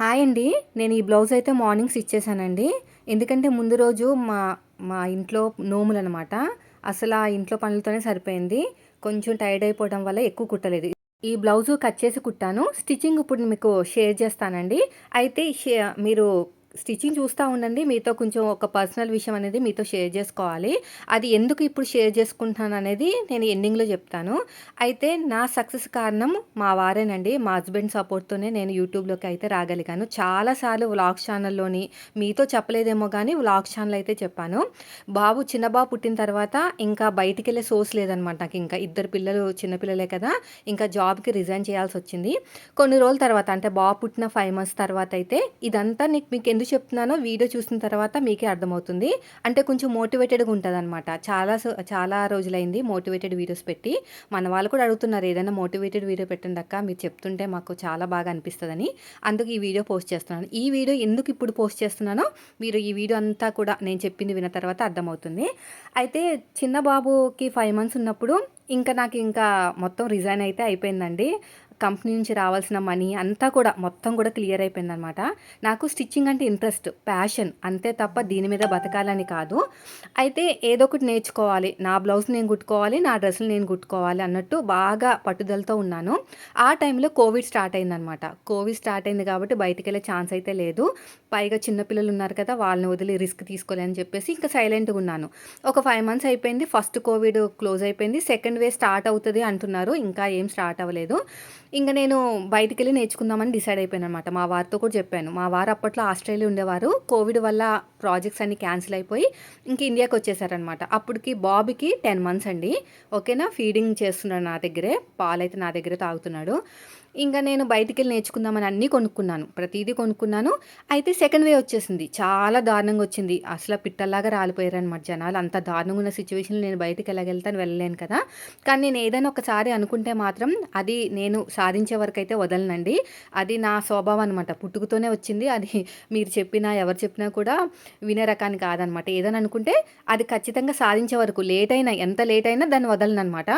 Hi అండి. నేను ఈ బ్లౌజ్ అయితే మార్నింగ్ స్టిచ్ చేశానండి. ఎందుకంటే ముందు రోజు మా మా ఇంట్లో నోములు అనమాట అసలు ఆ ఇంట్లో పనులతోనే సరిపోయింది. కొంచెం టైర్డ్ అయిపోవడం వల్ల ఎక్కువ కుట్టలేదు. ఈ బ్లౌజు కట్ చేసి కుట్టాను. స్టిచ్చింగ్ ఇప్పుడు మీకు షేర్ చేస్తానండి. అయితే మీరు స్టిచ్చింగ్ చూస్తూ ఉండండి. మీతో కొంచెం ఒక పర్సనల్ విషయం అనేది మీతో షేర్ చేసుకోవాలి. అది ఎందుకు ఇప్పుడు షేర్ చేసుకుంటున్నాను అనేది నేను ఎండింగ్లో చెప్తాను. అయితే నా సక్సెస్ కారణం మా వారేనండి. మా హస్బెండ్ సపోర్ట్తోనే నేను యూట్యూబ్లోకి అయితే రాగలిగాను. చాలాసార్లు వ్లాగ్ ఛానల్లోని మీతో చెప్పలేదేమో కానీ వ్లాగ్ ఛానల్ అయితే చెప్పాను. బాబు చిన్న బాబు పుట్టిన తర్వాత ఇంకా బయటికి వెళ్ళే సోర్స్ లేదనమాట నాకు ఇంకా. ఇద్దరు పిల్లలు చిన్నపిల్లలే కదా. ఇంకా జాబ్కి రిజైన్ చేయాల్సి వచ్చింది. కొన్ని రోజుల తర్వాత అంటే బాబు పుట్టిన ఫైవ్ మంత్స్ తర్వాత అయితే ఇదంతా నీకు మీకు ఎందుకు చెప్తున్నానో వీడియో చూసిన తర్వాత మీకే అర్థమవుతుంది. అంటే కొంచెం మోటివేటెడ్గా ఉంటుంది అనమాట చాలా చాలా రోజులైంది మోటివేటెడ్ వీడియోస్ పెట్టి. మన వాళ్ళు కూడా అడుగుతున్నారు ఏదైనా మోటివేటెడ్ వీడియో పెట్టండి అక్క మీరు చెప్తుంటే మాకు చాలా బాగా అనిపిస్తుందని. అందుకు ఈ వీడియో పోస్ట్ చేస్తున్నాను. ఈ వీడియో ఎందుకు ఇప్పుడు పోస్ట్ చేస్తున్నానో మీరు ఈ వీడియో అంతా కూడా నేను చెప్పింది విన్న తర్వాత అర్థమవుతుంది. అయితే చిన్న బాబుకి ఫైవ్ మంత్స్ ఉన్నప్పుడు ఇంకా నాకు ఇంకా మొత్తం రిజైన్ అయితే అయిపోయిందండి. కంపెనీ నుంచి రావాల్సిన మనీ అంతా కూడా మొత్తం కూడా క్లియర్ అయిపోయింది అనమాట నాకు స్టిచ్చింగ్ అంటే ఇంట్రెస్ట్ ప్యాషన్ అంతే తప్ప దీని మీద బతకాలని కాదు. అయితే ఏదో ఒకటి నేర్చుకోవాలి. నా బ్లౌజ్ నేను కుట్టుకోవాలి నా డ్రెస్సులు నేను కుట్టుకోవాలి అన్నట్టు బాగా పట్టుదలతో ఉన్నాను. ఆ టైంలో కోవిడ్ స్టార్ట్ అయిందనమాట. కోవిడ్ స్టార్ట్ అయింది కాబట్టి బయటికి వెళ్ళే ఛాన్స్ అయితే లేదు. పైగా చిన్నపిల్లలు ఉన్నారు కదా వాళ్ళని వదిలి రిస్క్ తీసుకోలేని చెప్పేసి ఇంకా సైలెంట్గా ఉన్నాను. ఒక ఫైవ్ మంత్స్ అయిపోయింది ఫస్ట్ కోవిడ్ క్లోజ్ అయిపోయింది సెకండ్ వే స్టార్ట్ అవుతుంది అంటున్నారు. ఇంకా ఏం స్టార్ట్ అవ్వలేదు. ఇంకా నేను బయటికి వెళ్ళి నేర్చుకుందామని డిసైడ్ అయిపోయాను అనమాట మా వారితో కూడా చెప్పాను. మా వారు అప్పట్లో ఆస్ట్రేలియా ఉండేవారు. కోవిడ్ వల్ల ప్రాజెక్ట్స్ అన్ని క్యాన్సిల్ అయిపోయి ఇంక ఇండియాకి వచ్చేసారనమాట అప్పటికి బాబుకి టెన్ మంత్స్ అండి. ఓకేనా? ఫీడింగ్ చేస్తున్నాడు నా దగ్గరే. పాలైతే నా దగ్గరే తాగుతున్నాడు. ఇంకా నేను బయటికి వెళ్ళి నేర్చుకుందామని అన్నీ కొనుక్కున్నాను. ప్రతిదీ కొనుక్కున్నాను. అయితే సెకండ్ వే వచ్చేసింది. చాలా దారుణంగా వచ్చింది. అసలు పిట్టల్లాగా రాలిపోయారనమాట జనాలు. అంత దారుణంగా ఉన్న సిచ్యువేషన్లో నేను బయటికి వెళ్ళగలుగుతాను వెళ్ళలేను కదా. కానీ నేను ఏదైనా ఒకసారి అనుకుంటే మాత్రం అది నేను సాధించే వరకు అయితే వదలనండి. అది నా స్వభావం అనమాట పుట్టుకతోనే వచ్చింది. అది మీరు చెప్పినా ఎవరు చెప్పినా కూడా వినే రకాన్ని కాదనమాట ఏదైనా అనుకుంటే అది ఖచ్చితంగా సాధించే వరకు లేట్ అయినా ఎంత లేట్ అయినా దాన్ని వదలనమాట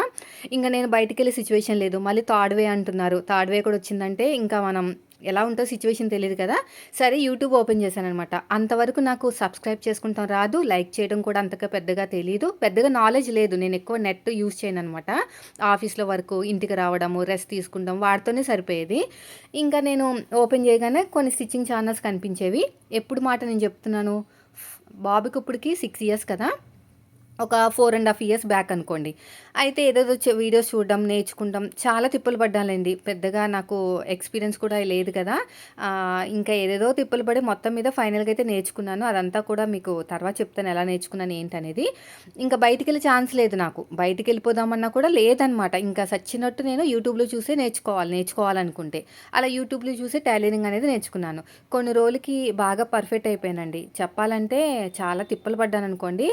ఇంకా నేను బయటికి వెళ్ళే సిచ్యువేషన్ లేదు. మళ్ళీ థర్డ్ వే అంటున్నారు. థర్డ్ వే కూడా వచ్చిందంటే ఇంకా మనం ఎలా ఉంటుందో సిచ్యువేషన్ తెలియదు కదా. సరే యూట్యూబ్ ఓపెన్ చేశానమాట అంతవరకు నాకు సబ్స్క్రైబ్ చేసుకుంటాం రాదు లైక్ చేయడం కూడా అంతగా పెద్దగా తెలియదు పెద్దగా నాలెడ్జ్ లేదు నేను ఎక్కువ నెట్ యూస్ చేయను అనమాట ఆఫీస్లో వరకు ఇంటికి రావడము రెస్ట్ తీసుకుంటాం వాటితోనే సరిపోయేది. ఇంకా నేను ఓపెన్ చేయగానే కొన్ని స్టిచ్చింగ్ ఛానల్స్ కనిపించేవి. ఎప్పుడు మాట నేను చెప్తున్నాను? బాబుకి ఇప్పటికి సిక్స్ ఇయర్స్ కదా. ఒక four and half years back అనుకోండి. అయితే ఏదేదో వీడియోస్ చూడడం నేర్చుకుంటాం. చాలా తిప్పలు పడ్డాలండి పెద్దగా నాకు ఎక్స్పీరియన్స్ కూడా లేదు కదా. ఇంకా ఏదేదో తిప్పలు పడి మొత్తం మీద ఫైనల్గా అయితే నేర్చుకున్నాను. అదంతా కూడా మీకు తర్వాత చెప్తాను ఎలా నేర్చుకున్నాను ఏంటనేది. ఇంకా బయటికి వెళ్ళే ఛాన్స్ లేదు నాకు. బయటికి వెళ్ళిపోదామన్నా కూడా లేదనమాట. ఇంకా సచ్చినట్టు నేను యూట్యూబ్లో చూసే నేర్చుకోవాలి నేర్చుకోవాలనుకుంటే. అలా యూట్యూబ్లో చూసే టైలరింగ్ అనేది నేర్చుకున్నాను. కొన్ని రోజులకి బాగా పర్ఫెక్ట్ అయిపోయానండి. చెప్పాలంటే చాలా తిప్పలు పడ్డాను అనుకోండి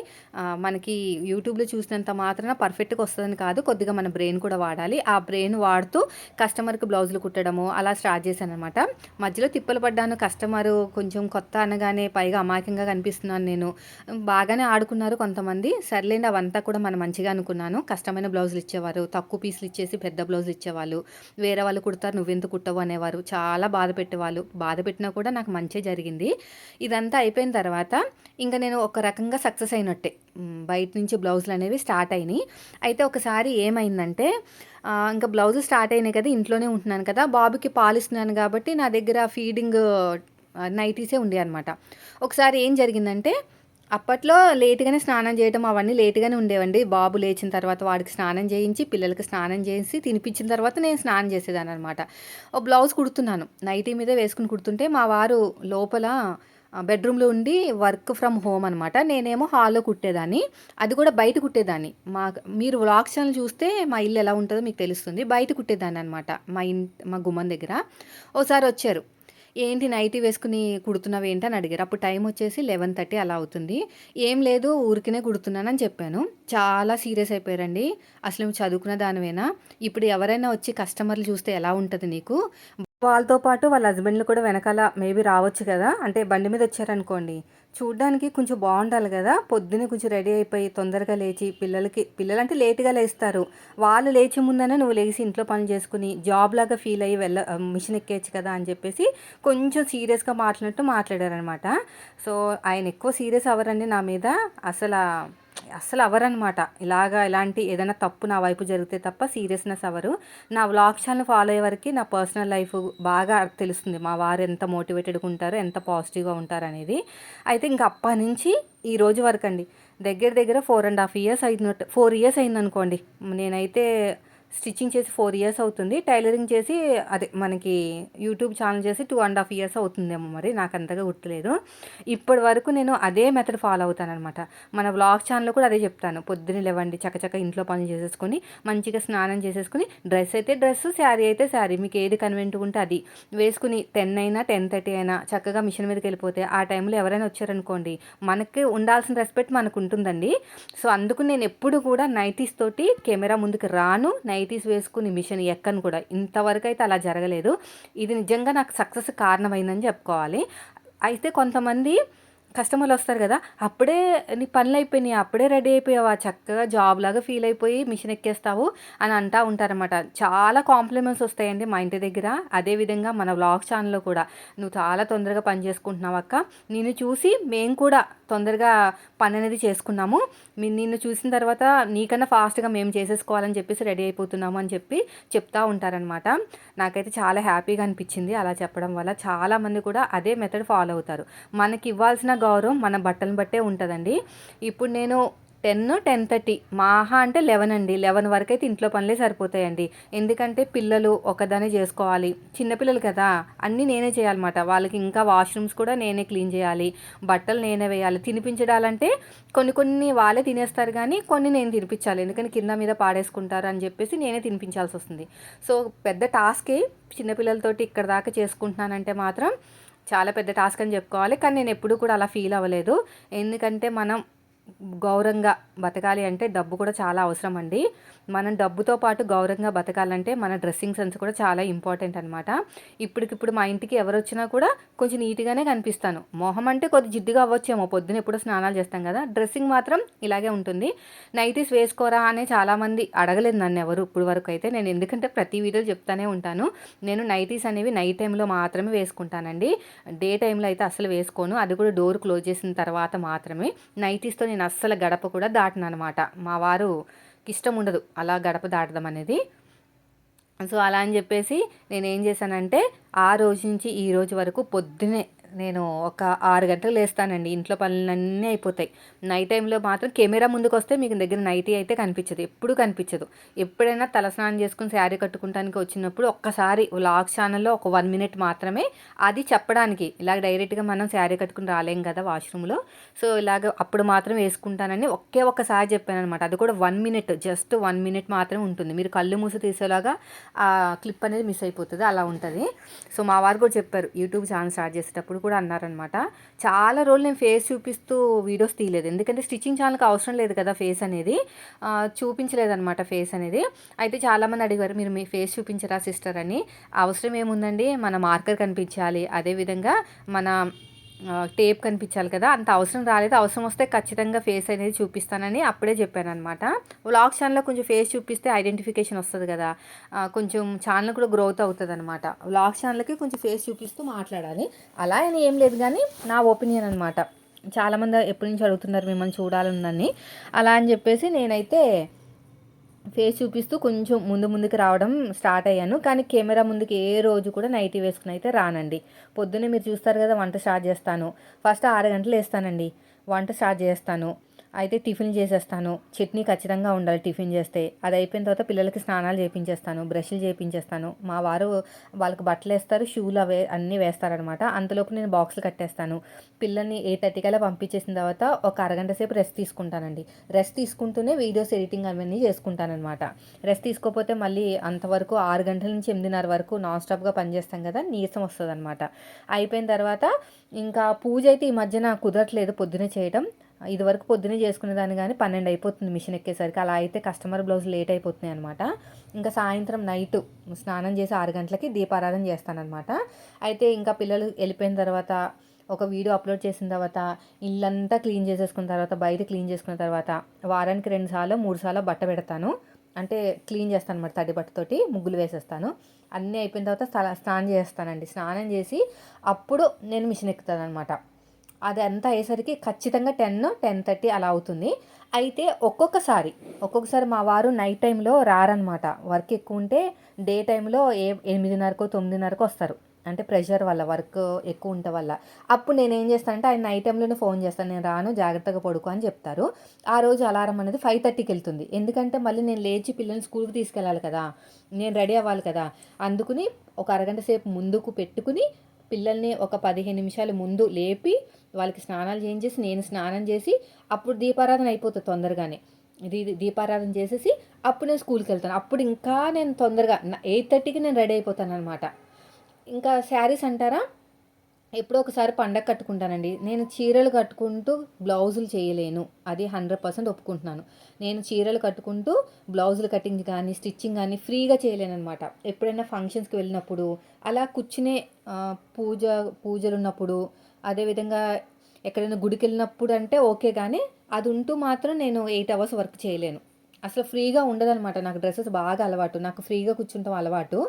మనకి యూట్యూబ్లో చూసినంత మాత్రాన పర్ఫెక్ట్గా వస్తుందని కాదు కొద్దిగా మన బ్రెయిన్ కూడా వాడాలి. ఆ బ్రెయిన్ వాడుతూ కస్టమర్కి బ్లౌజులు కుట్టడము అలా స్టార్ట్ చేశాను అనమాట మధ్యలో తిప్పలు పడ్డాను. కస్టమర్ కొంచెం కొత్త అనగానే పైగా అమాయకంగా కనిపిస్తున్నాను నేను. బాగానే ఆడుకున్నారు కొంతమంది. సర్లేండి అవంతా కూడా మనం మంచిగా అనుకున్నాను. కష్టమైన బ్లౌజులు ఇచ్చేవారు. తక్కువ పీసులు ఇచ్చేసి పెద్ద బ్లౌజులు ఇచ్చేవాళ్ళు. వేరే వాళ్ళు కుడతారు నువ్వెందుకు కుట్టవు అనేవారు. చాలా బాధ పెట్టేవాళ్ళు. బాధ పెట్టినా కూడా నాకు మంచి జరిగింది. ఇదంతా అయిపోయిన తర్వాత ఇంకా నేను ఒక రకంగా సక్సెస్ అయినట్టే. బయట నుంచి బ్లౌజులు అనేవి స్టార్ట్ అయినాయి. అయితే ఒకసారి ఏమైందంటే ఇంకా బ్లౌజ్ స్టార్ట్ అయినాయి కదా ఇంట్లోనే ఉంటున్నాను కదా బాబుకి పాలిస్తున్నాను కాబట్టి నా దగ్గర ఫీడింగ్ నైటీసే ఉండే అనమాట ఒకసారి ఏం జరిగిందంటే అప్పట్లో లేటుగానే స్నానం చేయడం అవన్నీ లేటుగానే ఉండేవండి. బాబు లేచిన తర్వాత వాడికి స్నానం చేయించి పిల్లలకి స్నానం చేసి తినిపించిన తర్వాత నేను స్నానం చేసేదాన్ని అనమాట ఓ బ్లౌజ్ కుడుతున్నాను. నైటీ మీద వేసుకుని కుడుతుంటే మా వారు లోపల బెడ్రూమ్లో ఉండి వర్క్ ఫ్రమ్ హోమ్ అనమాట నేనేమో హాల్లో కుట్టేదాన్ని. అది కూడా బయట కుట్టేదాన్ని. మా మీరు వ్లాగ్ ఛానల్ చూస్తే మా ఇల్లు ఎలా ఉంటుందో మీకు తెలుస్తుంది. బయట కుట్టేదాన్ని అనమాట మా ఇన్ మా గుమ్మం దగ్గర. ఓసారి వచ్చారు. ఏంటి నైటీ వేసుకుని కుడుతున్నావు ఏంటి? అని అడిగారు. అప్పుడు టైం వచ్చేసి లెవెన్ థర్టీ అలా అవుతుంది. ఏం లేదు ఊరికినే కుడుతున్నానని చెప్పాను. చాలా సీరియస్ అయిపోయారండి. అసలు చదువుకున్న దానివేనా? ఇప్పుడు ఎవరైనా వచ్చి కస్టమర్లు చూస్తే ఎలా ఉంటుంది నీకు? వాళ్ళతో పాటు వాళ్ళ హస్బెండ్లు కూడా వెనకాల మేబీ రావచ్చు కదా. అంటే బండి మీద వచ్చారనుకోండి. చూడ్డానికి కొంచెం బాగుండాలి కదా. పొద్దున్నే కొంచెం రెడీ అయిపోయి తొందరగా లేచి పిల్లలకి పిల్లలంటే లేట్గా లేస్తారు. వాళ్ళు లేచి ముందనే నువ్వు లేచి ఇంట్లో పని చేసుకుని జాబ్ లాగా ఫీల్ అయ్యి వెళ్ళ మిషన్ ఎక్కేయచ్చు కదా అని చెప్పేసి కొంచెం సీరియస్గా మాట్లాడినట్టు మాట్లాడారనమాట. సో ఆయన ఎక్కువ సీరియస్ అవ్వరండి నా మీద. అసలు అస్సలు అవరనమాట ఇలాగా ఇలాంటి ఏదైనా తప్పు నా వైపు జరిగితే తప్ప సీరియస్నెస్ అవరు నా వ్లాగ్ ఛానల్ ఫాలో అయ్యే వరకు నా పర్సనల్ లైఫ్ బాగా తెలుస్తుంది. మా వారు ఎంత మోటివేటెడ్గా ఉంటారో ఎంత పాజిటివ్గా ఉంటారు అనేది అయితే ఇంక అప్పటి నుంచి ఈ రోజు వరకు అండి దగ్గర దగ్గర ఫోర్ అండ్ హాఫ్ ఇయర్స్ అయినట్టు ఫోర్ ఇయర్స్ అయిందనుకోండి. నేనైతే స్టిచ్చింగ్ చేసి ఫోర్ ఇయర్స్ అవుతుంది. టైలరింగ్ చేసి అదే మనకి యూట్యూబ్ ఛానల్ చేసి టూ అండ్ హాఫ్ ఇయర్స్ అవుతుందేమో మరి నాకు అంతగా గుర్తులేదు. ఇప్పటి వరకు నేను అదే మెథడ్ ఫాలో అవుతాను అనమాట మన వ్లాగ్ ఛానల్లో కూడా అదే చెప్తాను. పొద్దున్నే లేవండి చక్కచక్క ఇంట్లో పనులు చేసేసుకొని మంచిగా స్నానం చేసేసుకుని డ్రెస్ అయితే డ్రెస్ శారీ అయితే శారీ మీకు ఏది కన్వెంట్ ఉంటే అది. వేసుకుని టెన్ అయినా టెన్ థర్టీ అయినా చక్కగా మిషన్ మీదకి వెళ్ళిపోతే ఆ టైంలో ఎవరైనా వచ్చారనుకోండి మనకి ఉండాల్సిన రెస్పెక్ట్ మనకు ఉంటుందండి. సో అందుకు నేను ఎప్పుడు కూడా నైటీస్ తోటి కెమెరా ముందుకు రాను నైటీస్ వేసుకుని మిషన్ ఎక్కను కూడా. ఇంతవరకు అయితే అలా జరగలేదు. ఇది నిజంగా నాకు సక్సెస్ కారణమైందని చెప్పుకోవాలి. అయితే కొంతమంది కస్టమర్లు వస్తారు కదా అప్పుడే నీ పనులు అయిపోయినాయి అప్పుడే రెడీ అయిపోయావా? చక్కగా జాబ్ లాగా ఫీల్ అయిపోయి మిషన్ ఎక్కేస్తావు అని అంటూ ఉంటారనమాట చాలా కాంప్లిమెంట్స్ వస్తాయండి మా ఇంటి దగ్గర. అదేవిధంగా మన వ్లాగ్ ఛానల్లో కూడా. నువ్వు చాలా తొందరగా పని చేసుకుంటున్నావు అక్క. నిన్ను చూసి మేము కూడా తొందరగా పని అనేది చేసుకున్నాము. నిన్ను చూసిన తర్వాత నీకన్నా ఫాస్ట్గా మేము చేసేసుకోవాలని చెప్పేసి రెడీ అయిపోతున్నాము అని చెప్పి చెప్తా ఉంటారనమాట నాకైతే చాలా హ్యాపీగా అనిపించింది అలా చెప్పడం వల్ల. చాలామంది కూడా అదే మెథడ్ ఫాలో అవుతారు. మనకి ఇవ్వాల్సిన గౌరవం మన బట్టలను బట్టే ఉంటుందండి. ఇప్పుడు నేను టెన్ టెన్ థర్టీ మాహా అంటే లెవెన్ అండి. లెవెన్ వరకు అయితే ఇంట్లో పనులే సరిపోతాయండి. ఎందుకంటే పిల్లలు ఒకదానే చేసుకోవాలి. చిన్నపిల్లలు కదా అన్నీ నేనే చేయాలన్నమాట. వాళ్ళకి ఇంకా వాష్రూమ్స్ కూడా నేనే క్లీన్ చేయాలి. బట్టలు నేనే వేయాలి. తినిపించడాలంటే కొన్ని కొన్ని వాళ్ళే తినేస్తారు కానీ కొన్ని నేను తినిపించాలి. ఎందుకంటే కింద మీద పాడేసుకుంటారు అని చెప్పేసి నేనే తినిపించాల్సి వస్తుంది. సో పెద్ద టాస్కే చిన్నపిల్లలతోటి ఇక్కడ దాకా చేసుకుంటున్నానంటే మాత్రం చాలా పెద్ద టాస్క్ అని చెప్పుకోవాలి. కానీ నేను ఎప్పుడూ కూడా అలా ఫీల్ అవ్వలేదు. ఎందుకంటే మనం గౌరవంగా బతకాలి అంటే డబ్బు కూడా చాలా అవసరం అండి మనం డబ్బుతో పాటు గౌరవంగా బతకాలంటే మన డ్రెస్సింగ్ సెన్స్ కూడా చాలా ఇంపార్టెంట్ అనమాట ఇప్పటికిప్పుడు మా ఇంటికి ఎవరు వచ్చినా కూడా కొంచెం నీట్గానే కనిపిస్తాను. మొహం అంటే కొద్ది జిడ్డుగా అవ్వచ్చేమో పొద్దున ఎప్పుడో స్నానాలు చేస్తాం కదా డ్రెస్సింగ్ మాత్రం ఇలాగే ఉంటుంది. నైటీస్ వేసుకోరా అనే చాలామంది అడగలేదు నన్ను ఎవరు ఇప్పుడు వరకు అయితే. నేను ఎందుకంటే ప్రతి వీడియోలు చెప్తానే ఉంటాను. నేను నైటీస్ అనేవి నైట్ టైంలో మాత్రమే వేసుకుంటానండి. డే టైంలో అయితే అసలు వేసుకోను. అది కూడా డోర్ క్లోజ్ చేసిన తర్వాత మాత్రమే. నైటీస్తో నేను నేను అస్సలు గడప కూడా దాటను అనమాట మా వారు ఇష్టం ఉండదు అలా గడప దాటడం అనేది. సో అలా అని చెప్పేసి నేను ఏం చేశానంటే ఆ రోజు నుంచి ఈ రోజు వరకు పొద్దునే నేను ఒక ఆరు గంటలు లేస్తానండి. ఇంట్లో పనులన్నీ అయిపోతాయి. నైట్ టైంలో మాత్రం కెమెరా ముందుకు వస్తే మీకు దగ్గర నైటీ అయితే కనిపించదు. ఎప్పుడు కనిపించదు. ఎప్పుడైనా తలస్నానం చేసుకుని శారీ కట్టుకుంటానికి వచ్చినప్పుడు ఒక్కసారి లాక్ ఛానల్లో ఒక వన్ మినిట్ మాత్రమే అది చెప్పడానికి. ఇలాగ డైరెక్ట్గా మనం శారీ కట్టుకుని రాలేం కదా వాష్రూమ్లో. సో ఇలాగ అప్పుడు మాత్రం వేసుకుంటానని ఒకే ఒక్కసారి చెప్పాను అనమాట అది కూడా one minute just one minute మాత్రమే ఉంటుంది. మీరు కళ్ళు మూసి తీసేలాగా ఆ క్లిప్ అనేది మిస్ అయిపోతుంది. అలా ఉంటుంది. సో మా వారు కూడా చెప్పారు. యూట్యూబ్ ఛానల్ స్టార్ట్ చేసేటప్పుడు కూడా అన్నారనమాట చాలా రోజులు నేను ఫేస్ చూపిస్తూ వీడియోస్ తీయలేదు. ఎందుకంటే స్టిచ్చింగ్ ఛానల్కి అవసరం లేదు కదా ఫేస్ అనేది. చూపించలేదన్నమాట ఫేస్ అనేది. అయితే చాలామంది అడిగారు మీరు మీ ఫేస్ చూపించరా సిస్టర్ అని. అవసరం ఏముందండి? మన మార్కర్ కనిపించాలి. అదేవిధంగా మన టేప్ కనిపించాలి కదా అంత అవసరం రాలేదు. అవసరం వస్తే ఖచ్చితంగా ఫేస్ అనేది చూపిస్తానని అప్పుడే చెప్పాను అనమాట వ్లాగ్ ఛానల్లో కొంచెం ఫేస్ చూపిస్తే ఐడెంటిఫికేషన్ వస్తుంది కదా కొంచెం ఛానల్ కూడా గ్రోత్ అవుతుంది అనమాట వ్లాగ్ ఛానల్కి కొంచెం ఫేస్ చూపిస్తూ మాట్లాడాలి. అలా అని ఏం లేదు కానీ నా ఒపీనియన్ అనమాట చాలామంది ఎప్పటి నుంచి అడుగుతున్నారు మిమ్మల్ని చూడాలని అలా అని చెప్పేసి నేనైతే ఫేస్ చూపిస్తూ కొంచెం ముందు ముందుకు రావడం స్టార్ట్ అయ్యాను. కానీ కెమెరా ముందుకు ఏ రోజు కూడా నైటీ వేసుకుని అయితే రానండి. పొద్దున్నే మీరు చూస్తారు కదా వంట స్టార్ట్ చేస్తాను. ఫస్ట్ ఆరు గంటలు వేస్తానండి వంట స్టార్ట్ చేస్తాను. అయితే టిఫిన్ చేసేస్తాను. చట్నీ ఖచ్చితంగా ఉండాలి టిఫిన్ చేస్తే. అది అయిపోయిన తర్వాత పిల్లలకి స్నానాలు చేపించేస్తాను. బ్రష్లు చేపించేస్తాను. మా వారు వాళ్ళకి బట్టలు వేస్తారు షూలు అవే అన్నీ వేస్తారనమాట. అంతలోపు నేను బాక్సులు కట్టేస్తాను. పిల్లల్ని ఏ థర్టీకల్లా పంపించేసిన తర్వాత ఒక అరగంట సేపు రెస్ట్ తీసుకుంటానండి. రెస్ట్ తీసుకుంటూనే వీడియోస్ ఎడిటింగ్ అవన్నీ చేసుకుంటానమాట రెస్ట్ తీసుకోకపోతే మళ్ళీ అంతవరకు ఆరు గంటల నుంచి ఎనిమిదిన్నర వరకు నాన్ స్టాప్గా పనిచేస్తాం కదా నీరసం వస్తుంది అనమాట అయిపోయిన తర్వాత ఇంకా పూజ అయితే ఈ మధ్యన కుదరట్లేదు పొద్దున చేయడం ఇది వరకు పొద్దునే చేసుకునేదాన్ని కానీ పన్నెండు అయిపోతుంది మిషన్ ఎక్కేసరికి. అలా అయితే కస్టమర్ బ్లౌజ్ లేట్ అయిపోతున్నాయి అనమాట ఇంకా సాయంత్రం నైట్ స్నానం చేసి ఆరు గంటలకి దీపారాధన చేస్తానమాట అయితే ఇంకా పిల్లలు వెళ్ళిపోయిన తర్వాత ఒక వీడియో అప్లోడ్ చేసిన తర్వాత ఇల్లంతా క్లీన్ చేసేసుకున్న తర్వాత బయట క్లీన్ చేసుకున్న తర్వాత వారానికి రెండు సార్లు మూడు సార్లు బట్ట పెడతాను. అంటే క్లీన్ చేస్తాను అనమాట తడి బట్టతోటి ముగ్గులు వేసేస్తాను. అన్నీ అయిపోయిన తర్వాత స్నానం చేస్తానండి. స్నానం చేసి అప్పుడు నేను మిషన్ ఎక్కుతాను అనమాట అది ఎంత అయ్యేసరికి ఖచ్చితంగా టెన్ టెన్ థర్టీ అలా అవుతుంది. అయితే ఒక్కొక్కసారి ఒక్కొక్కసారి మా వారు నైట్ టైంలో రారనమాట వర్క్ ఎక్కువ ఉంటే డే టైంలో ఏ ఎనిమిదిన్నరకు తొమ్మిదిన్నరకు వస్తారు. అంటే ప్రెషర్ వల్ల వర్క్ ఎక్కువ ఉండటం వల్ల. అప్పుడు నేను ఏం చేస్తానంటే ఆయన నైట్ టైంలోనే ఫోన్ చేస్తాను. నేను రాను జాగ్రత్తగా పడుకో అని చెప్తారు. ఆ రోజు అలారం అనేది ఫైవ్ థర్టీకి వెళ్తుంది. ఎందుకంటే మళ్ళీ నేను లేచి పిల్లల్ని స్కూల్కి తీసుకెళ్ళాలి కదా. నేను రెడీ అవ్వాలి కదా. అందుకుని ఒక అరగంట సేపు ముందుకు పెట్టుకుని పిల్లల్ని ఒక పదిహేను నిమిషాలు ముందు లేపి వాళ్ళకి స్నానాలు చేయించేసి నేను స్నానం చేసి అప్పుడు దీపారాధన అయిపోతుంది తొందరగానే. దీ దీపారాధన చేసేసి అప్పుడు నేను స్కూల్కి వెళ్తాను. అప్పుడు ఇంకా నేను తొందరగా ఎయిట్ థర్టీకి నేను రెడీ అయిపోతాను అనమాట ఇంకా శారీస్ అంటారా? ఎప్పుడో ఒకసారి పండగ కట్టుకుంటానండి. నేను చీరలు కట్టుకుంటూ బ్లౌజులు చేయలేను. అది హండ్రెడ్ పర్సెంట్ ఒప్పుకుంటున్నాను. నేను చీరలు కట్టుకుంటూ బ్లౌజులు కటింగ్ కానీ స్టిచ్చింగ్ కానీ ఫ్రీగా చేయలేను అనమాట ఎప్పుడైనా ఫంక్షన్స్కి వెళ్ళినప్పుడు అలా కూర్చునే పూజ పూజలు ఉన్నప్పుడు అదేవిధంగా ఎక్కడైనా గుడికి వెళ్ళినప్పుడు అంటే ఓకే కానీ అది ఉంటూ మాత్రం నేను ఎయిట్ అవర్స్ వర్క్ చేయలేను. అసలు ఫ్రీగా ఉండదనమాట నాకు డ్రెస్సెస్ బాగా అలవాటు. నాకు ఫ్రీగా కూర్చుంటాం అలవాటు.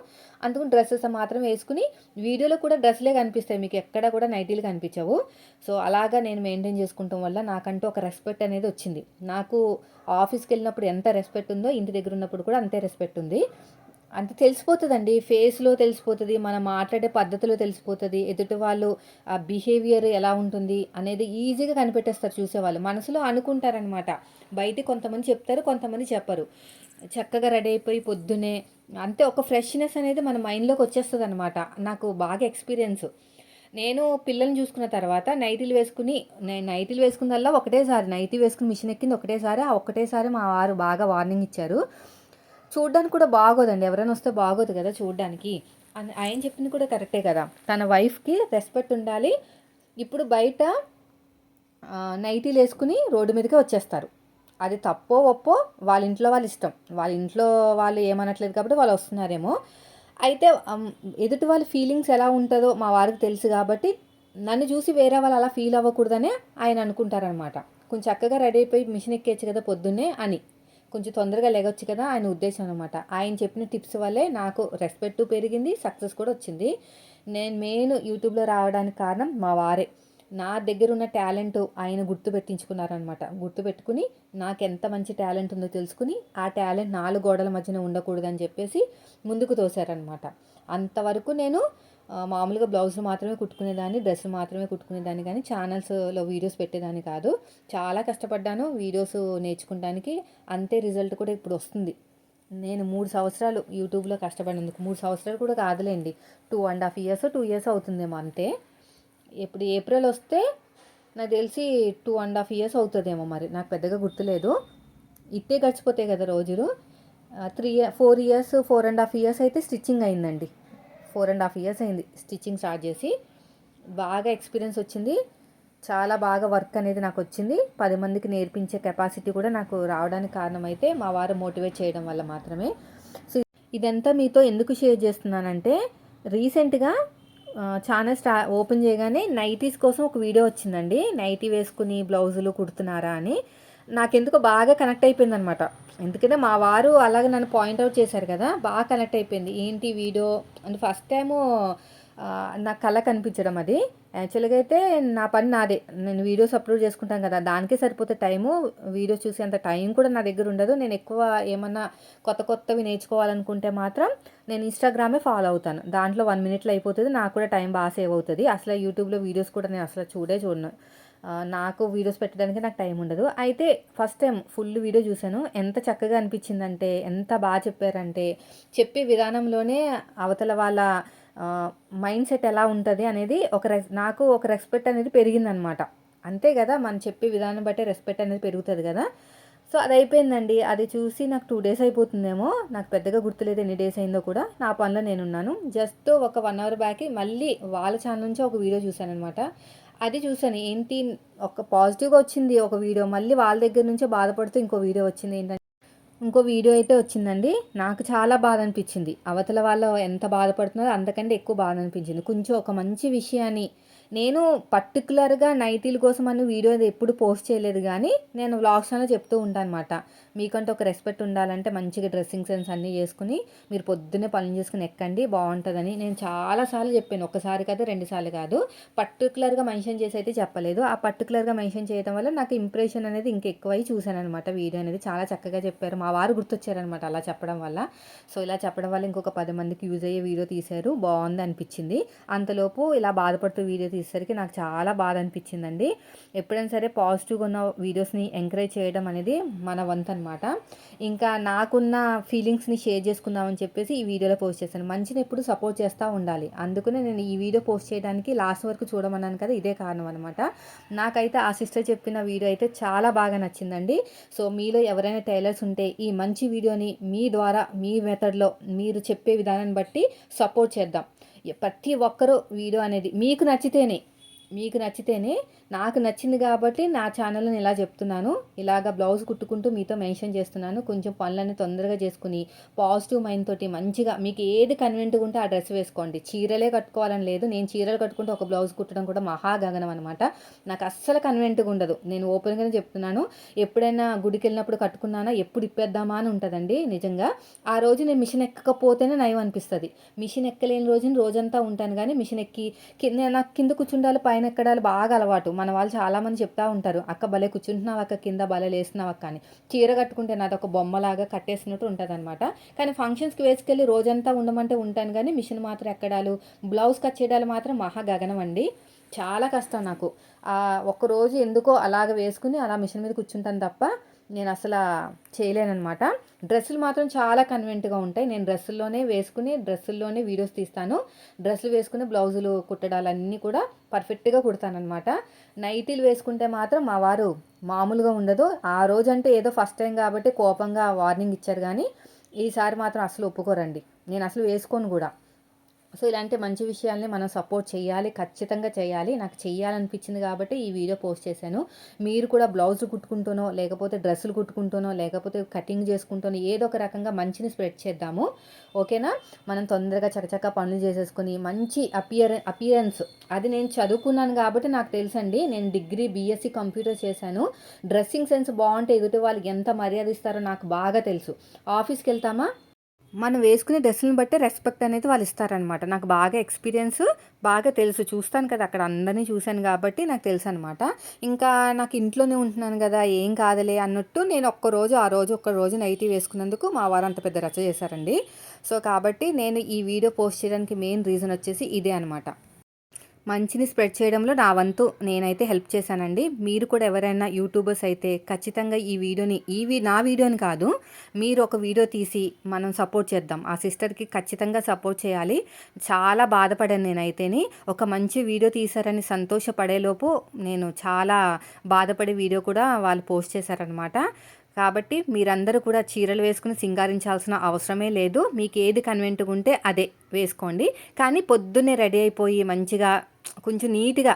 అందుకు డ్రెస్సెస్ మాత్రం వేసుకుని వీడియోలో కూడా డ్రెస్లే కనిపిస్తాయి. మీకు ఎక్కడ కూడా నైటీలు కనిపించవు. సో అలాగా నేను మెయింటైన్ చేసుకుంటాం వల్ల నాకంటూ ఒక రెస్పెక్ట్ అనేది వచ్చింది. నాకు ఆఫీస్కి వెళ్ళినప్పుడు ఎంత రెస్పెక్ట్ ఉందో ఇంటి దగ్గర ఉన్నప్పుడు కూడా అంతే రెస్పెక్ట్ ఉంది. అంత తెలిసిపోతుందండి. ఫేస్లో తెలిసిపోతుంది మనం మాట్లాడే పద్ధతిలో తెలిసిపోతుంది ఎదుటి వాళ్ళు ఆ బిహేవియర్ ఎలా ఉంటుంది అనేది ఈజీగా కనిపెట్టేస్తారు చూసేవాళ్ళు. మనసులో అనుకుంటారనమాట. బయట కొంతమంది చెప్తారు కొంతమంది చెప్పరు. చక్కగా రెడీ అయిపోయి పొద్దునే అంతే ఒక ఫ్రెష్నెస్ అనేది మన మైండ్లోకి వచ్చేస్తుంది అనమాట నాకు బాగా ఎక్స్పీరియన్స్. నేను పిల్లల్ని చూసుకున్న తర్వాత నైటీలు వేసుకుని నేను నైటీలు వేసుకున్నల్లా ఒకటేసారి నైటీ వేసుకుని మిషన్ ఎక్కింది ఒకటేసారి ఆ ఒకటేసారి మా వారు బాగా వార్నింగ్ ఇచ్చారు. చూడడానికి కూడా బాగోదండి. ఎవరైనా వస్తే బాగోదు కదా చూడ్డానికి. ఆయన చెప్పింది కూడా కరెక్టే కదా. తన వైఫ్కి రెస్పెక్ట్ ఉండాలి. ఇప్పుడు బయట నైటీలు వేసుకుని రోడ్డు మీదకే వచ్చేస్తారు. అది తప్పో ఒప్పో వాళ్ళ ఇంట్లో వాళ్ళ ఇష్టం. వాళ్ళ ఇంట్లో వాళ్ళు ఏమనట్లేదు కాబట్టి వాళ్ళు వస్తున్నారేమో. అయితే ఎదుటి వాళ్ళ ఫీలింగ్స్ ఎలా ఉంటుందో మా వారికి తెలుసు కాబట్టి నన్ను చూసి వేరే వాళ్ళు అలా ఫీల్ అవ్వకూడదనే ఆయన అనుకుంటారనమాట కొంచెం చక్కగా రెడీ అయిపోయి మిషన్ ఎక్కేచ్చు కదా పొద్దున్నే అని. కొంచెం తొందరగా లేగొచ్చు కదా ఆయన ఉద్దేశం అనమాట ఆయన చెప్పిన టిప్స్ వల్లే నాకు రెస్పెక్ట్ పెరిగింది సక్సెస్ కూడా వచ్చింది. నేను మెయిన్ యూట్యూబ్లో రావడానికి కారణం మా వారే. నా దగ్గర ఉన్న టాలెంట్ ఆయన గుర్తు పెట్టించుకున్నారనమాట నాకు ఎంత మంచి టాలెంట్ ఉందో తెలుసుకుని ఆ టాలెంట్ నాలుగు గోడల మధ్యన ఉండకూడదని చెప్పేసి ముందుకు తోశారనమాట అంతవరకు నేను మామూలుగా బ్లౌజులు మాత్రమే కుట్టుకునేదాన్ని డ్రెస్సులు మాత్రమే కుట్టుకునేదాన్ని కానీ ఛానల్స్లో వీడియోస్ పెట్టేదాన్ని కాదు. చాలా కష్టపడ్డాను వీడియోస్ నేర్చుకోవడానికి అంతే రిజల్ట్ కూడా ఇప్పుడు వస్తుంది. నేను మూడు సంవత్సరాలు యూట్యూబ్లో కష్టపడినందుకు. మూడు సంవత్సరాలు కూడా కాదులేండి. Two and half years two years అవుతుందేమో అంతే. ఇప్పుడు ఏప్రిల్ వస్తే నాకు తెలిసి టూ అండ్ హాఫ్ ఇయర్స్ అవుతుందేమో మరి. నాకు పెద్దగా గుర్తులేదు. ఇట్టే గడిచిపోతాయి కదా రోజులు. Three four years four and half years అయితే స్టిచ్చింగ్ అయిందండి. ఫోర్ అండ్ హాఫ్ ఇయర్స్ అయింది స్టిచ్చింగ్ స్టార్ట్ చేసి. బాగా ఎక్స్పీరియన్స్ వచ్చింది. చాలా బాగా వర్క్ అనేది నాకు వచ్చింది. పది మందికి నేర్పించే కెపాసిటీ కూడా నాకు రావడానికి కారణమైతే మా వారు మోటివేట్ చేయడం వల్ల మాత్రమే. సో ఇదంతా మీతో ఎందుకు షేర్ చేస్తున్నానంటే రీసెంట్గా ఛానల్ స్టా ఓపెన్ చేయగానే నైటీస్ కోసం ఒక వీడియో వచ్చిందండి. నైటీ వేసుకుని బ్లౌజులు కుడుతున్నారా అని. నాకెందుకో బాగా కనెక్ట్ అయిపోయింది అనమాట ఎందుకంటే మా వారు అలాగే నన్ను పాయింట్అవుట్ చేశారు కదా బాగా కనెక్ట్ అయిపోయింది. ఏంటి వీడియో? అంటే ఫస్ట్ టైము నా కళ కనిపించడం అది. యాక్చువల్గా అయితే నా పని నాదే. నేను వీడియోస్ అప్లోడ్ చేసుకుంటాను కదా దానికే సరిపోతే టైము వీడియోస్ చూసేంత టైం కూడా నా దగ్గర ఉండదు. నేను ఎక్కువ ఏమన్నా కొత్త కొత్తవి నేర్చుకోవాలనుకుంటే మాత్రం నేను ఇన్స్టాగ్రామే ఫాలో అవుతాను. దాంట్లో వన్ మినిట్లో అయిపోతుంది. నాకు కూడా టైం బాగా సేవ్ అవుతుంది. అసలు యూట్యూబ్లో వీడియోస్ కూడా నేను అసలు చూడే చూడను. నాకు వీడియోస్ పెట్టడానికి నాకు టైం ఉండదు. అయితే ఫస్ట్ టైం ఫుల్ వీడియో చూశాను. ఎంత చక్కగా అనిపించిందంటే ఎంత బాగా చెప్పారంటే చెప్పే విధానంలోనే అవతల వాళ్ళ మైండ్ సెట్ ఎలా ఉంటుంది అనేది ఒక నాకు ఒక రెస్పెక్ట్ అనేది పెరిగిందనమాట. అంతే కదా మనం చెప్పే విధానం బట్టే రెస్పెక్ట్ అనేది పెరుగుతుంది కదా. సో అది అయిపోయిందండి. అది చూసి నాకు టూ డేస్ అయిపోతుందేమో. నాకు పెద్దగా గుర్తులేదు ఎన్ని డేస్ అయిందో కూడా. నా పనిలో నేనున్నాను. జస్ట్ ఒక వన్ అవర్ బ్యాక్ మళ్ళీ వాళ్ళ ఛానల్ నుంచి ఒక వీడియో చూశాను అనమాట అది చూసాను ఏంటి? ఒక పాజిటివ్గా వచ్చింది ఒక వీడియో. మళ్ళీ వాళ్ళ దగ్గర నుంచే బాధపడుతూ ఇంకో వీడియో వచ్చింది. ఏంటంటే ఇంకో వీడియో అయితే వచ్చిందండి. నాకు చాలా బాధ అనిపించింది. అవతల వాళ్ళు ఎంత బాధపడుతున్నారో అంతకంటే ఎక్కువ బాధ అనిపించింది. కొంచెం ఒక మంచి విషయాన్ని నేను పర్టికులర్గా నైటీల కోసం అని వీడియో అది ఎప్పుడు పోస్ట్ చేయలేదు కానీ నేను వ్లాగ్స్లో చెప్తూ ఉంటాను అనమాట మీకంటే ఒక రెస్పెక్ట్ ఉండాలంటే మంచిగా డ్రెస్సింగ్ సెన్స్ అన్నీ చేసుకుని మీరు పొద్దున్నే పనులు చేసుకుని ఎక్కండి బాగుంటుందని. నేను చాలాసార్లు చెప్పాను ఒకసారి కాదు రెండుసార్లు కాదు. పర్టికులర్గా మెన్షన్ చేసి అయితే చెప్పలేదు. ఆ పర్టికులర్గా మెన్షన్ చేయడం వల్ల నాకు ఇంప్రెషన్ అనేది ఇంకెక్కువై చూశాను అనమాట వీడియో అనేది. చాలా చక్కగా చెప్పారు. మా వారు గుర్తొచ్చారనమాట అలా చెప్పడం వల్ల. సో ఇలా చెప్పడం వల్ల ఇంకొక పది మందికి యూజ్ అయ్యే వీడియో తీశారు. బాగుంది అనిపించింది. అంతలోపు ఇలా బాధపడుతూ వీడియో తీసేసరికి నాకు చాలా బాధ అనిపించిందండి ఎప్పుడైనా సరే పాజిటివ్గా ఉన్న వీడియోస్ని ఎంకరేజ్ చేయడం అనేది మన వంతు అనమాట ఇంకా నాకున్న ఫీలింగ్స్ని షేర్ చేసుకుందామని చెప్పేసి ఈ వీడియోలో పోస్ట్ చేశాను. మంచిని ఎప్పుడు సపోర్ట్ చేస్తూ ఉండాలి. అందుకనే నేను ఈ వీడియో పోస్ట్ చేయడానికి లాస్ట్ వరకు చూడమన్నాను కదా ఇదే కారణం అనమాట నాకైతే ఆ సిస్టర్ చెప్పిన వీడియో అయితే చాలా బాగా నచ్చిందండి. సో మీలో ఎవరైనా టైలర్స్ ఉంటే ఈ మంచి వీడియోని మీ ద్వారా మీ మెథడ్లో మీరు చెప్పే విధానాన్ని బట్టి సపోర్ట్ చేద్దాం. ప్రతి ఒక్కరూ వీడియో అనేది మీకు నచ్చితేనే మీకు నచ్చితేనే నాకు నచ్చింది కాబట్టి నా ఛానల్ని ఇలా చెప్తున్నాను. ఇలాగ బ్లౌజ్ కుట్టుకుంటూ మీతో మెన్షన్ చేస్తున్నాను. కొంచెం పనులన్నీ తొందరగా చేసుకుని పాజిటివ్ మైండ్ తోటి మంచిగా మీకు ఏది కన్వెంట్గా ఉంటే ఆ డ్రెస్ వేసుకోండి. చీరలే కట్టుకోవాలని లేదు. నేను చీరలు కట్టుకుంటే ఒక బ్లౌజ్ కుట్టడం కూడా మహాగగనం అనమాట నాకు అస్సలు కన్వెంట్గా ఉండదు. నేను ఓపెన్గానే చెప్తున్నాను. ఎప్పుడైనా గుడికి వెళ్ళినప్పుడు కట్టుకున్నానా? ఎప్పుడు ఇప్పేద్దామా అని ఉంటుందండి నిజంగా. ఆ రోజు నేను మిషన్ ఎక్కకపోతేనే నయం అనిపిస్తుంది. మిషన్ ఎక్కలేని రోజున రోజంతా ఉంటాను. కానీ మిషన్ ఎక్కి కింద నాకు కింద కూర్చుండాలి పైన ఎక్కడాలి బాగా అలవాటు. మన వాళ్ళు చాలామంది చెప్తా ఉంటారు అక్క భలే కూర్చుంటున్నావు అక్క కింద భలే లేస్తున్నావు అక్క అని. చీర కట్టుకుంటే నాది ఒక బొమ్మలాగా కట్టేసినట్టు ఉంటుంది అనమాట కానీ ఫంక్షన్స్కి వేసుకెళ్ళి రోజంతా ఉండమంటే ఉంటాను కానీ మిషన్ మాత్రం ఎక్కడాలు బ్లౌజ్ కట్ చేయడాలు మాత్రం మహా గగనం అండి. చాలా కష్టం నాకు. ఒక్కరోజు ఎందుకో అలాగ వేసుకుని అలా మిషన్ మీద కూర్చుంటాను తప్ప నేను అసలు చేయలేనమాట డ్రెస్సులు మాత్రం చాలా కన్వెంట్గా ఉంటాయి. నేను డ్రెస్సుల్లోనే వేసుకుని డ్రెస్సుల్లోనే వీడియోస్ తీస్తాను. డ్రెస్సులు వేసుకుని బ్లౌజులు కుట్టడాలన్నీ కూడా పర్ఫెక్ట్గా కుడతానమాట నైటీలు వేసుకుంటే మాత్రం మా వారు మామూలుగా ఉండదు. ఆ రోజు అంటే ఏదో ఫస్ట్ టైం కాబట్టి కోపంగా వార్నింగ్ ఇచ్చారు కానీ ఈసారి మాత్రం అసలు ఒప్పుకోరండి. నేను అసలు వేసుకోను కూడా. సో ఇలాంటి మంచి విషయాల్ని మనం సపోర్ట్ చేయాలి ఖచ్చితంగా చేయాలి. నాకు చేయాలనిపించింది కాబట్టి ఈ వీడియో పోస్ట్ చేశాను. మీరు కూడా బ్లౌజ్ కుట్టుకుంటూనో లేకపోతే డ్రెస్సులు కుట్టుకుంటూనో లేకపోతే కటింగ్ చేసుకుంటూనో ఏదో ఒక రకంగా మంచిని స్ప్రెడ్ చేద్దాము. ఓకేనా? మనం తొందరగా చకచక పనులు చేసేసుకొని మంచి అపియర్ అపియరెన్స్. అది నేను చదువుకున్నాను కాబట్టి నాకు తెలుసండి. నేను డిగ్రీ బీఎస్సీ కంప్యూటర్ చేశాను. డ్రెస్సింగ్ సెన్స్ బాగుంటే ఎదుటి వాళ్ళకి ఎంత మర్యాద ఇస్తారో నాకు బాగా తెలుసు. ఆఫీస్కి వెళ్తామా? మనం వేసుకునే డ్రెస్సులను బట్టి రెస్పెక్ట్ అనేది వాళ్ళు ఇస్తారనమాట నాకు బాగా ఎక్స్పీరియన్స్ బాగా తెలుసు. చూస్తాను కదా అక్కడ అందరినీ చూశాను కాబట్టి నాకు తెలుసు అనమాట ఇంకా నాకు ఇంట్లోనే ఉంటున్నాను కదా ఏం కాదులే అన్నట్టు నేను ఒక్కరోజు ఆ రోజు ఒక్క రోజు నైటీ వేసుకున్నందుకు మా వారు అంత పెద్ద రచ చేశారండి. సో కాబట్టి నేను ఈ వీడియో పోస్ట్ చేయడానికి మెయిన్ రీజన్ వచ్చేసి ఇదే అనమాట మంచిని స్ప్రెడ్ చేయడంలో నా వంతు నేనైతే హెల్ప్ చేశానండి. మీరు కూడా ఎవరైనా యూట్యూబర్స్ అయితే ఖచ్చితంగా ఈ వీడియోని ఈ నా వీడియోని కాదు మీరు ఒక వీడియో తీసి మనం సపోర్ట్ చేద్దాం. ఆ సిస్టర్కి ఖచ్చితంగా సపోర్ట్ చేయాలి. చాలా బాధపడాను నేనైతేని. ఒక మంచి వీడియో తీశారని సంతోషపడేలోపు నేను చాలా బాధపడే వీడియో కూడా వాళ్ళు పోస్ట్ చేశారనమాట కాబట్టి మీరందరూ కూడా చీరలు వేసుకుని సింగారించాల్సిన అవసరమే లేదు. మీకు ఏది కన్వెంట్గా ఉంటే అదే వేసుకోండి. కానీ పొద్దున్నే రెడీ అయిపోయి మంచిగా కొంచెం నీట్గా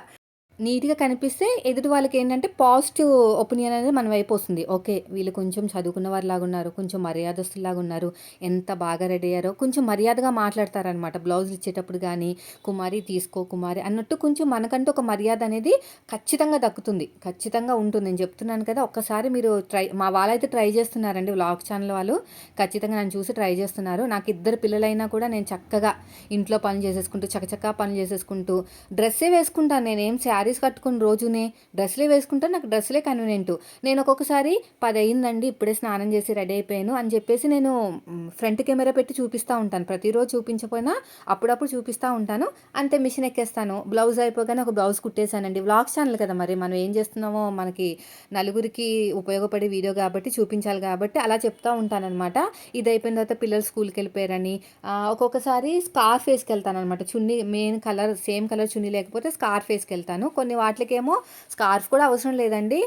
నీట్గా కనిపిస్తే ఎదుటి వాళ్ళకి ఏంటంటే పాజిటివ్ ఒపీనియన్ అనేది మన వైపు వస్తుంది. ఓకే వీళ్ళు కొంచెం చదువుకున్న వారిలాగా ఉన్నారు కొంచెం మర్యాదస్తులాగా ఉన్నారు ఎంత బాగా రెడీ అయ్యారో కొంచెం మర్యాదగా మాట్లాడతారనమాట. బ్లౌజులు ఇచ్చేటప్పుడు కానీ కుమారి తీసుకో కుమారి అన్నట్టు కొంచెం మనకంటూ ఒక మర్యాద అనేది ఖచ్చితంగా దక్కుతుంది. ఖచ్చితంగా ఉంటుంది. నేను చెప్తున్నాను కదా ఒక్కసారి మీరు ట్రై మా వాళ్ళైతే ట్రై చేస్తున్నారండి వ్లాగ్ ఛానల్ వాళ్ళు. ఖచ్చితంగా నన్ను చూసి ట్రై చేస్తున్నారు. నాకు ఇద్దరు పిల్లలైనా కూడా నేను చక్కగా ఇంట్లో పనులు చేసేసుకుంటూ చక్కచక్క పనులు చేసేసుకుంటూ డ్రెస్సే వేసుకుంటాను. నేనేం శారీ శారీస్ కట్టుకుని రోజునే డ్రెస్లే వేసుకుంటే నాకు డ్రెస్లే కన్వీనియంట్ నేను ఒక్కొక్కసారి పది అయిందండి ఇప్పుడే స్నానం చేసి రెడీ అయిపోయాను అని చెప్పేసి నేను ఫ్రంట్ కెమెరా పెట్టి చూపిస్తూ ఉంటాను. ప్రతిరోజు చూపించకపోయినా అప్పుడప్పుడు చూపిస్తూ ఉంటాను. అంతే మిషన్ ఎక్కేస్తాను. బ్లౌజ్ అయిపోగానే ఒక బ్లౌజ్ కుట్టేశానండి. వ్లాగ్స్ ఛానల్ కదా మరి మనం ఏం చేస్తున్నామో మనకి నలుగురికి ఉపయోగపడే వీడియో కాబట్టి చూపించాలి కాబట్టి అలా చెప్తూ ఉంటానన్నమాట. ఇది అయిపోయిన తర్వాత పిల్లలు స్కూల్కి వెళ్ళిపోయారని. ఒక్కొక్కసారి స్కార్ఫ్ వేసుకెళ్తాను అనమాట చున్నీ మెయిన్ కలర్ సేమ్ కలర్ చున్నీ లేకపోతే స్కార్ఫ్ వేసుకెళ్తాను. కొన్ని వాటికేమో స్కార్ఫ్ కూడా అవసరం లేదండి.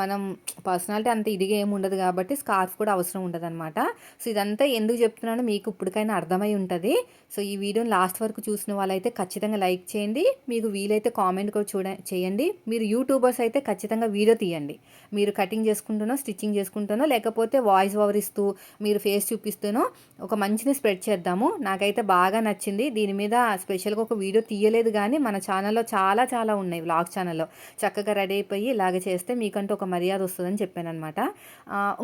మనం పర్సనాలిటీ అంత ఇదిగా ఏమి ఉండదు కాబట్టి స్కార్ఫ్ కూడా అవసరం ఉండదు అనమాట సో ఇదంతా ఎందుకు చెప్తున్నానో మీకు ఇప్పటికైనా అర్థమై ఉంటుంది. సో ఈ వీడియోని లాస్ట్ వరకు చూసిన వాళ్ళైతే ఖచ్చితంగా లైక్ చేయండి. మీకు వీలైతే కామెంట్ కూడా చూడ చేయండి. మీరు యూట్యూబర్స్ అయితే ఖచ్చితంగా వీడియో తీయండి. మీరు కటింగ్ చేసుకుంటునో స్టిచ్చింగ్ చేసుకుంటానో లేకపోతే వాయిస్ ఓవర్ ఇస్తూ మీరు ఫేస్ చూపిస్తూనో ఒక మంచిని స్ప్రెడ్ చేద్దాము. నాకైతే బాగా నచ్చింది. దీని మీద స్పెషల్గా ఒక వీడియో తీయలేదు కానీ మన ఛానల్లో చాలా చాలా ఉన్నాయి. వ్లాగ్ ఛానల్లో చక్కగా రెడీ అయిపోయి ఇలాగ చేస్తే మీకంటూ ఒక మర్యాద వస్తుందని చెప్పాను అనమాట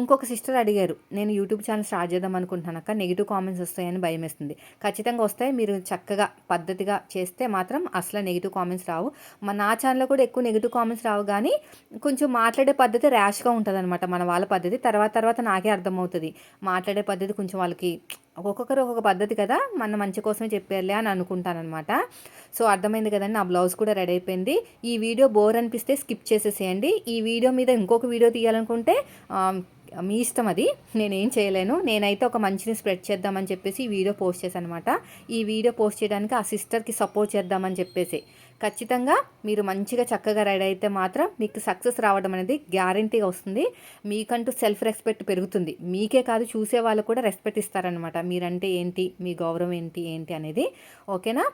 ఇంకొక సిస్టర్ అడిగారు నేను యూట్యూబ్ ఛానల్ స్టార్ట్ చేద్దాం అనుకుంటున్నాను అక్క నెగిటివ్ కామెంట్స్ వస్తాయని భయం వేస్తుంది ఖచ్చితంగా వస్తాయి మీరు చక్కగా పద్ధతిగా చేస్తే మాత్రం అసలు నెగిటివ్ కామెంట్స్ రావు. మన నా ఛానల్లో కూడా ఎక్కువ నెగిటివ్ కామెంట్స్ రావు కానీ కొంచెం మాట్లాడే పద్ధతి ర్యాష్గా ఉంటుంది అనమాట మన వాళ్ళ పద్ధతి. తర్వాత తర్వాత నాకే అర్థమవుతుంది. మాట్లాడే పద్ధతి కొంచెం వాళ్ళకి ఒక్కొక్కరు ఒక్కొక్క పద్ధతి కదా మన మంచి కోసమే చెప్పారులే అని అనుకుంటానమాట సో అర్థమైంది కదండి నా బ్లౌజ్ కూడా రెడీ అయిపోయింది. ఈ వీడియో బోర్ అనిపిస్తే స్కిప్ చేసేసేయండి. ఈ వీడియో మీద ఇంకొక వీడియో తీయాలనుకుంటే మీ ఇష్టం అది. నేనేం చేయలేను. నేనైతే ఒక మంచిని స్ప్రెడ్ చేద్దామని చెప్పేసి ఈ వీడియో పోస్ట్ చేశాను అనమాట ఈ వీడియో పోస్ట్ చేయడానికి ఆ సిస్టర్కి సపోర్ట్ చేద్దామని చెప్పేసి. ఖచ్చితంగా మీరు మంచిగా చక్కగా రెడీ అయితే మాత్రం మీకు సక్సెస్ రావడం అనేది గ్యారంటీగా వస్తుంది. మీకంటూ సెల్ఫ్ రెస్పెక్ట్ పెరుగుతుంది. మీకే కాదు చూసే వాళ్ళు కూడా రెస్పెక్ట్ ఇస్తారనమాట మీరంటే ఏంటి? మీ గౌరవం ఏంటి? ఏంటి అనేది. ఓకేనా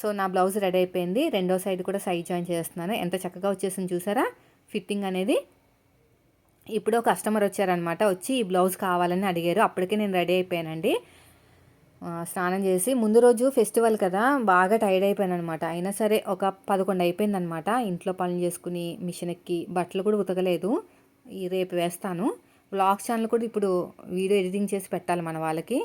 సో నా బ్లౌజ్ రెడీ అయిపోయింది. రెండో సైడ్ కూడా సైడ్ జాయిన్ చేస్తున్నాను. ఎంత చక్కగా వచ్చేసింది చూసారా? ఫిట్టింగ్ అనేది. ఇప్పుడు కస్టమర్ వచ్చారనమాట వచ్చి ఈ బ్లౌజ్ కావాలని అడిగారు. అప్పటికే నేను రెడీ అయిపోయానండి. స్నానం చేసి ముందు రోజు ఫెస్టివల్ కదా బాగా టైర్డ్ అయిపోయాను అనమాట అయినా సరే ఒక పదకొండు అయిపోయిందనమాట ఇంట్లో పనులు చేసుకుని మిషన్ ఎక్కి బట్టలు కూడా ఉతకలేదు. ఈ రేపు వేస్తాను. బ్లాగ్ ఛానల్ కూడా ఇప్పుడు వీడియో ఎడిటింగ్ చేసి పెట్టాలి మన వాళ్ళకి.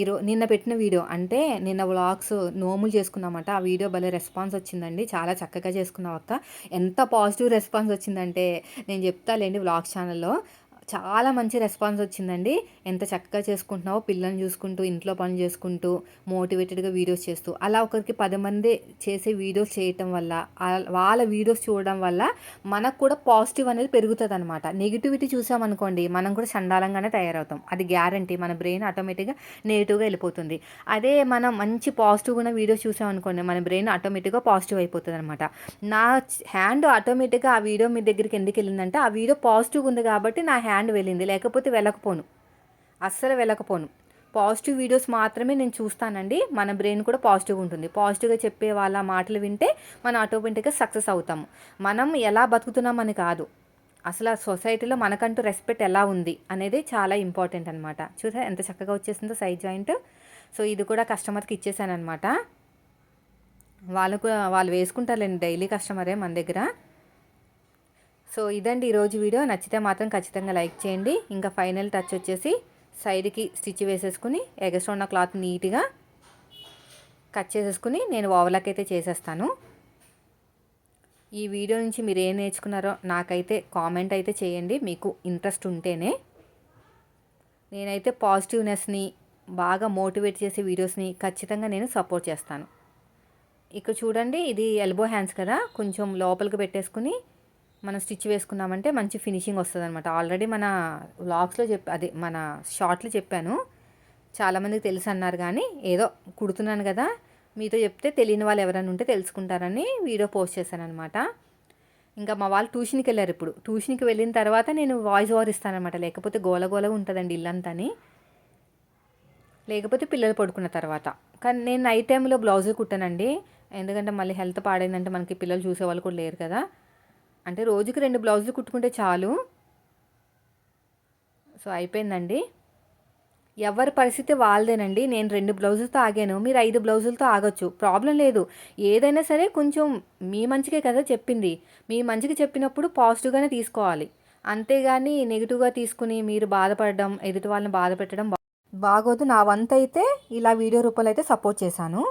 ఈరో నిన్న పెట్టిన వీడియో అంటే నిన్న వ్లాగ్స్ నోములు చేసుకున్నామంట. ఆ వీడియో భలే రెస్పాన్స్ వచ్చిందండి. చాలా చక్కగా చేసుకున్నాం అక్క. ఎంత పాజిటివ్ రెస్పాన్స్ వచ్చిందంటే నేను చెప్తాలేండి వ్లాగ్ ఛానల్లో చాలా మంచి రెస్పాన్స్ వచ్చిందండి. ఎంత చక్కగా చేసుకుంటున్నావో పిల్లల్ని చూసుకుంటూ ఇంట్లో పని చేసుకుంటూ మోటివేటెడ్గా వీడియోస్ చేస్తూ. అలా ఒకరికి పది మంది చేసే వీడియోస్ చేయటం వల్ల వాళ్ళ వీడియోస్ చూడడం వల్ల మనకు కూడా పాజిటివ్ అనేది పెరుగుతుంది అనమాట నెగిటివిటీ చూసామనుకోండి మనం కూడా చండాలంగానే తయారవుతాం. అది గ్యారంటీ. మన బ్రెయిన్ ఆటోమేటిక్గా నెగిటివ్గా వెళ్ళిపోతుంది. అదే మనం మంచి పాజిటివ్ ఉన్న వీడియోస్ చూసామనుకోండి మన బ్రెయిన్ ఆటోమేటిక్గా పాజిటివ్ అయిపోతుంది అనమాట నా హ్యాండ్ ఆటోమేటిక్గా ఆ వీడియో మీ దగ్గరికి ఎందుకు వెళ్ళిందంటే ఆ వీడియో పాజిటివ్ ఉంది కాబట్టి నా హ్యాండ్ హ్యాండ్ వెళ్ళింది లేకపోతే వెళ్ళకపోను. అస్సలు వెళ్ళకపోను. పాజిటివ్ వీడియోస్ మాత్రమే నేను చూస్తానండి. మన బ్రెయిన్ కూడా పాజిటివ్గా ఉంటుంది. పాజిటివ్గా చెప్పే వాళ్ళ మాటలు వింటే మనం ఆటోమేటిక్గా సక్సెస్ అవుతాము. మనం ఎలా బతుకుతున్నామని కాదు. అసలు ఆ సొసైటీలో మనకంటూ రెస్పెక్ట్ ఎలా ఉంది అనేది చాలా ఇంపార్టెంట్ అనమాట చూసా ఎంత చక్కగా వచ్చేసిందో సైడ్ జాయింట్. సో ఇది కూడా కస్టమర్కి ఇచ్చేసాను అనమాట వాళ్ళకు వాళ్ళు వేసుకుంటారులేండి డైలీ కస్టమరే మన దగ్గర. సో ఇదండి ఈరోజు వీడియో. నచ్చితే మాత్రం ఖచ్చితంగా లైక్ చేయండి. ఇంకా ఫైనల్ టచ్ వచ్చేసి సైడ్కి స్టిచ్ వేసేసుకుని ఎగస్ట్రా ఉన్న క్లాత్ నీట్గా కట్ చేసేసుకుని నేను ఓవర్లాక్ అయితే చేసేస్తాను. ఈ వీడియో నుంచి మీరు ఏం నేర్చుకున్నారో నాకైతే కామెంట్ అయితే చేయండి. మీకు ఇంట్రెస్ట్ ఉంటేనే. నేనైతే పాజిటివ్నెస్ని బాగా మోటివేట్ చేసే వీడియోస్ని ఖచ్చితంగా నేను సపోర్ట్ చేస్తాను. ఇక్కడ చూడండి ఇది ఎల్బో హ్యాండ్స్ కదా. కొంచెం లోపలికి పెట్టేసుకుని మనం స్టిచ్ వేసుకున్నామంటే మంచి ఫినిషింగ్ వస్తుంది అనమాట ఆల్రెడీ మన వ్లాగ్స్లో చెప్ అదే మన షార్ట్లో చెప్పాను. చాలామందికి తెలుసు అన్నారు కానీ ఏదో కుడుతున్నాను కదా మీతో చెప్తే తెలియని వాళ్ళు ఎవరైనా ఉంటే తెలుసుకుంటారని వీడియో పోస్ట్ చేశాను అనమాట ఇంకా మా వాళ్ళు ట్యూషన్కి వెళ్ళారు ఇప్పుడు. ట్యూషన్కి వెళ్ళిన తర్వాత నేను వాయిస్ ఓవర్ ఇస్తానమాట లేకపోతే గోలగోలగా ఉంటుందండి ఇల్లంతని. లేకపోతే పిల్లలు పడుకున్న తర్వాత. కానీ నేను నైట్ టైంలో బ్లౌజులు కుట్టానండి. ఎందుకంటే మళ్ళీ హెల్త్ పాడైందంటే మనకి పిల్లలు చూసేవాళ్ళు కూడా లేరు కదా. అంటే రోజుకి రెండు బ్లౌజులు కుట్టుకుంటే చాలు. సో అయిపోయిందండి. ఎవరి పరిస్థితి వాళ్ళదేనండి. నేను రెండు బ్లౌజులతో ఆగాను. మీరు ఐదు బ్లౌజులతో ఆగొచ్చు. ప్రాబ్లం లేదు. ఏదైనా సరే కొంచెం మీ మంచికే కదా చెప్పింది. మీ మంచికి చెప్పినప్పుడు పాజిటివ్గానే తీసుకోవాలి. అంతేగాని నెగిటివ్గా తీసుకుని మీరు బాధపడడం ఎదుటి వాళ్ళని బాధ పెట్టడం బాగోదు. నా వంత అయితే ఇలా వీడియో రూపంలో అయితే సపోర్ట్ చేశాను.